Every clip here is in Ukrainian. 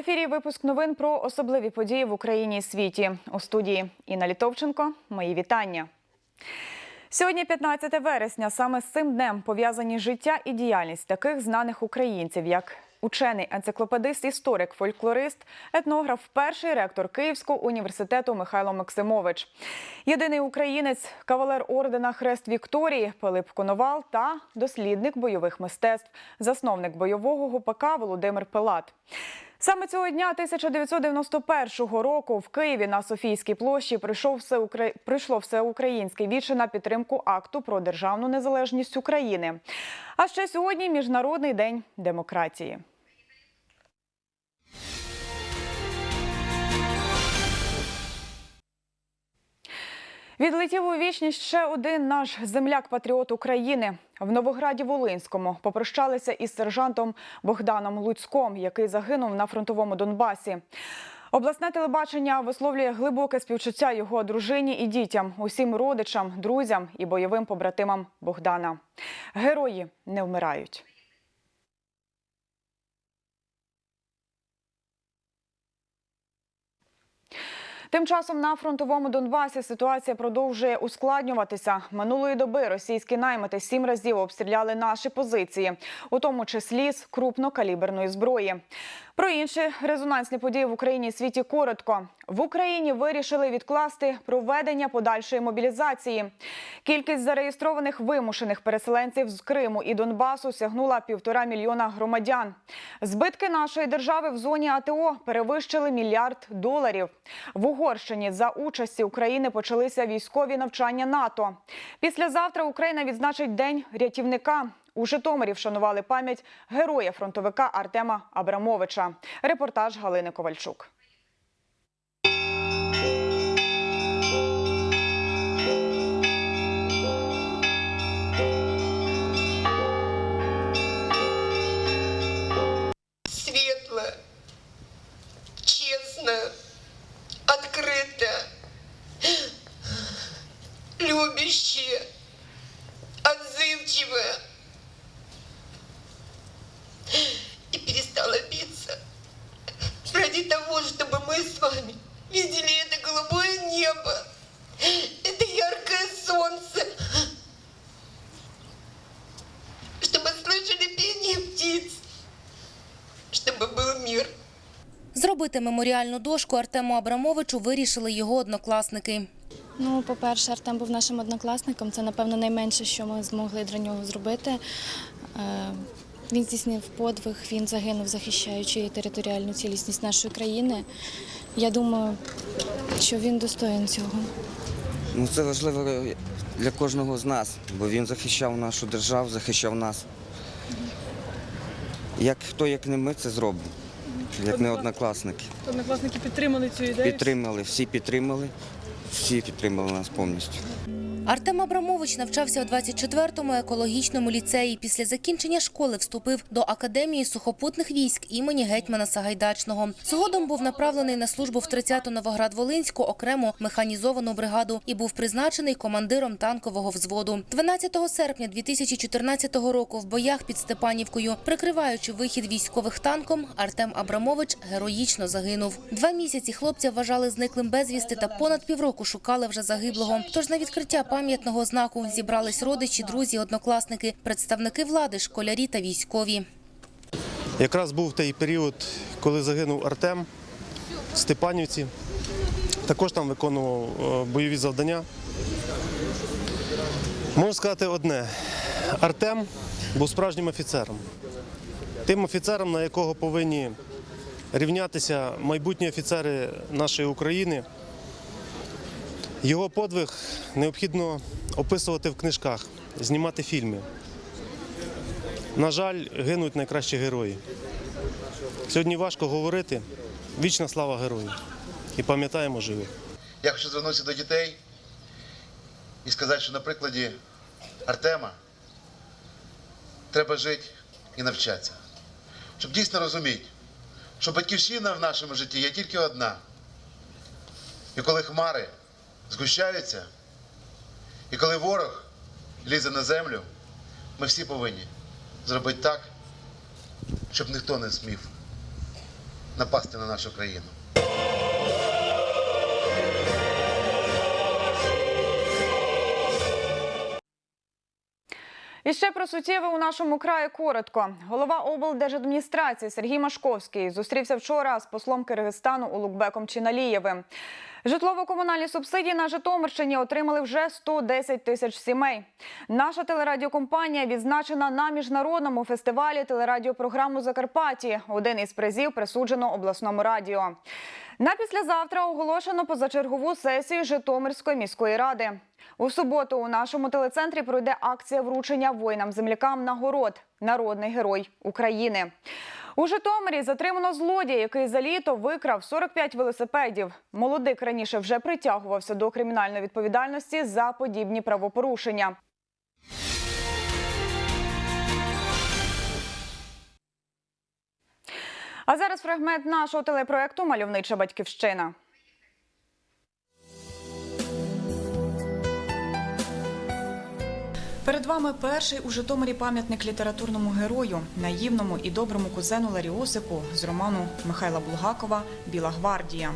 ефірі випуск новин про особливі події в Україні і світі. У студії Інна Літовченко. Мої вітання. Сьогодні 15 вересня. Саме з цим днем пов'язані життя і діяльність таких знаних українців, як учений енциклопедист, історик, фольклорист, етнограф, перший ректор Київського університету Михайло Максимович, єдиний українець, кавалер ордена Хрест Вікторії Пилип Коновал та дослідник бойових мистецтв, засновник бойового гупака Володимир Пилат. Саме цього дня 1991 року в Києві на Софійській площі прийшов всеукра... прийшло всеукраїнське віче на підтримку акту про державну незалежність України. А ще сьогодні Міжнародний день демократії. Відлетів у вічність ще один наш земляк-патріот України. В Новограді Волинському попрощалися із сержантом Богданом Луцьком, який загинув на фронтовому Донбасі. Обласне телебачення висловлює глибоке співчуття його дружині і дітям, усім родичам, друзям і бойовим побратимам Богдана. Герої не вмирають. Тим часом на фронтовому Донбасі ситуація продовжує ускладнюватися. Минулої доби російські наймити сім разів обстріляли наші позиції, у тому числі з крупнокаліберної зброї. Про інші резонансні події в Україні і світі коротко. В Україні вирішили відкласти проведення подальшої мобілізації. Кількість зареєстрованих вимушених переселенців з Криму і Донбасу сягнула півтора мільйона громадян. Збитки нашої держави в зоні АТО перевищили мільярд доларів. В Угорщині за участі України почалися військові навчання НАТО. Післязавтра Україна відзначить День рятівника. У Житомирі вшанували пам'ять героя фронтовика Артема Абрамовича. Репортаж Галини Ковальчук. любящее, отзывчивое. И перестала биться ради того, чтобы мы с вами видели это голубое небо, это яркое солнце, чтобы слышали пение птиц, чтобы был мир. Зробити меморіальну дошку Артему Абрамовичу вирішили його однокласники. Ну, по-перше, Артем був нашим однокласником. Це, напевно, найменше, що ми змогли для нього зробити. Е, Він здійснив подвиг, він загинув, захищаючи територіальну цілісність нашої країни. Я думаю, що він достоїн цього. Ну, це важливо для кожного з нас, бо він захищав нашу державу, захищав нас. Як хто, як не ми, це зробимо, як не однокласники. Однокласники підтримали цю ідею. Підтримали, всі підтримали, всі підтримали нас повністю. Артем Абрамович навчався у 24-му екологічному ліцеї. Після закінчення школи вступив до Академії сухопутних військ імені гетьмана Сагайдачного. Згодом був направлений на службу в 30-ту Новоград-Волинську окрему механізовану бригаду і був призначений командиром танкового взводу. 12 серпня 2014 року в боях під Степанівкою, прикриваючи вихід військових танком, Артем Абрамович героїчно загинув. Два місяці хлопця вважали зниклим безвісти та понад півроку шукали вже загиблого. Тож на відкриття пам'ятного знаку зібрались родичі, друзі, однокласники, представники влади, школярі та військові. Якраз був той період, коли загинув Артем в Степанівці. Також там виконував е, бойові завдання. Можу сказати одне: Артем був справжнім офіцером. Тим офіцером, на якого повинні рівнятися майбутні офіцери нашої України. Його подвиг необхідно описувати в книжках, знімати фільми. На жаль, гинуть найкращі герої. Сьогодні важко говорити. Вічна слава герою. І пам'ятаємо живих. Я хочу звернутися до дітей і сказати, що на прикладі Артема треба жити і навчатися. Щоб дійсно розуміти, що батьківщина в нашому житті є тільки одна. І коли хмари згущаються, і коли ворог лізе на землю, ми всі повинні зробити так, щоб ніхто не змів напасти на нашу країну. І ще про суттєве у нашому краї коротко. Голова облдержадміністрації Сергій Машковський зустрівся вчора з послом Киргизстану Улукбеком Чиналієвим. Житлово-комунальні субсидії на Житомирщині отримали вже 110 тисяч сімей. Наша телерадіокомпанія відзначена на міжнародному фестивалі телерадіопрограму Закарпатті. Один із призів присуджено обласному радіо. На післязавтра оголошено позачергову сесію Житомирської міської ради. У суботу у нашому телецентрі пройде акція вручення воїнам-землякам нагород Народний герой України. У Житомирі затримано злодія, який за літо викрав 45 велосипедів. Молодик раніше вже притягувався до кримінальної відповідальності за подібні правопорушення. А зараз фрагмент нашого телепроекту Мальовнича батьківщина. Перед вами перший у Житомирі пам'ятник літературному герою, наївному і доброму кузену Ларіосику з роману Михайла Булгакова Біла гвардія.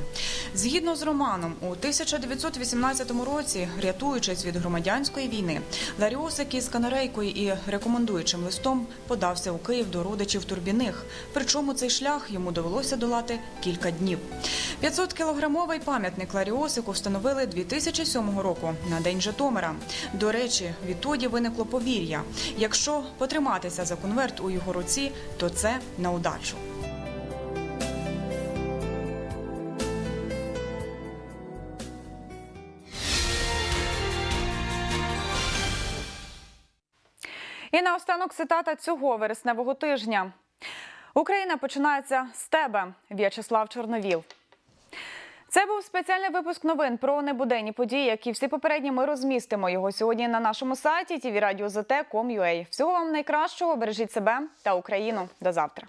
Згідно з романом, у 1918 році, рятуючись від громадянської війни, Ларіосик із канарейкою і рекомендуючим листом подався у Київ до родичів Турбіних. Причому цей шлях йому довелося долати кілька днів. 500-кілограмовий пам'ятник Ларіосику встановили 2007 року на День Житомира. До речі, відтоді виникло повір'я. Якщо потриматися за конверт у його руці, то це на удачу. І наостанок цитата цього вересневого тижня. Україна починається з тебе, В'ячеслав Чорновіл. Це був спеціальний випуск новин про небуденні події, які всі попередні ми розмістимо його сьогодні на нашому сайті tvradio.zt.com.ua. Всього вам найкращого, бережіть себе та Україну. До завтра.